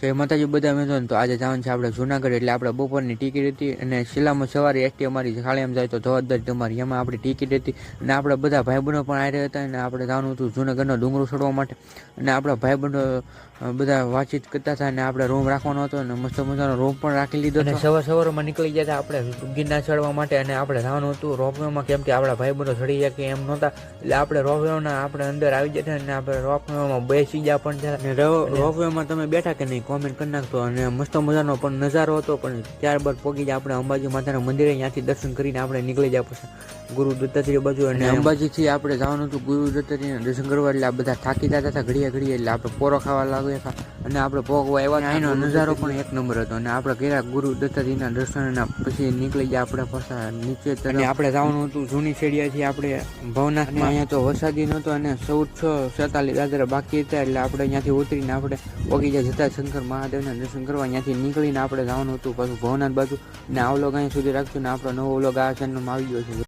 જય માતાજી બધા મિત્રો તો આજે જવાનું છે આપણે જુનાગઢ એટલે આપણે બપોરની ટિકિટ હતી અને શિલામાં સવારે એસટી અમારી એમ જાય તો જવાબદારી તમારી. એમાં આપણી ટિકિટ હતી અને આપણા બધા ભાઈબંધો પણ આવી રહ્યા હતા અને આપણે જવાનું હતું જુનાગઢનો ડુંગરો ચડવા માટે. અને આપણા ભાઈબંધો બધા વાતચીત કરતા હતા અને આપણે રૂમ રાખવાનો હતો અને મસ્ત મજાનો રૂમ પણ રાખી લીધો અને સવાર સવારમાં નીકળી ગયા હતા આપણે ગિરનાર ચડવા માટે અને આપણે જવાનું હતું રોપવેમાં કેમ કે આપણા ભાઈબંધો ચડી ગયા કે એમ નહોતા. એટલે આપણે રોપવેના આપણે અંદર આવી જતા અને આપણે રોપવેમાં બેસી ગયા પણ રોપવેમાં તમે બેઠા કે નહીં? કોમેન્ટ કરી નાખતો અને મસ્ત મજાનો પણ નજારો હતો પણ ત્યારબાદ પોગી જાય આપણે અંબાજી માતાના મંદિરે ત્યાંથી દર્શન કરીને આપણે નીકળી જાય પછી ગુરુ દત્તાત્રેય બાજુ અને અંબાજીથી આપણે જવાનું હતું ગુરુ દત્તાત્રેયના દર્શન કરવા એટલે આ બધા થાકી જતા હતા ઘડીએ ઘડીએ એટલે આપણે પોરો ખાવા લાગ્યા હતા. અને આપણે પોગવા આવ્યા એનો નજારો પણ એક નંબર હતો. અને આપણે ગયા ગુરુ દત્તાત્રેયના દર્શનના પછી નીકળી ગયા આપણે પાછા નીચે તરફ. આપણે જવાનું હતું જૂની શેડિયાથી આપણે ભવનાથમાં. અહીંયા તો વરસાદી નહોતો અને ચૌદસો છેતાલીસ દાદરા બાકી હતા એટલે આપણે અહીંયાથી ઉતરીને આપણે ઓગીજા જતા શંકર મહાદેવના દર્શન કરવા અહીંયાથી નીકળીને આપણે જવાનું હતું પાછું ભવનાથ બાજુ. ને આ વ્લોગ અહીંયા સુધી રાખ્યું ને આપણો નવો વ્લોગ આ ચેનલમાં આવી ગયો છે.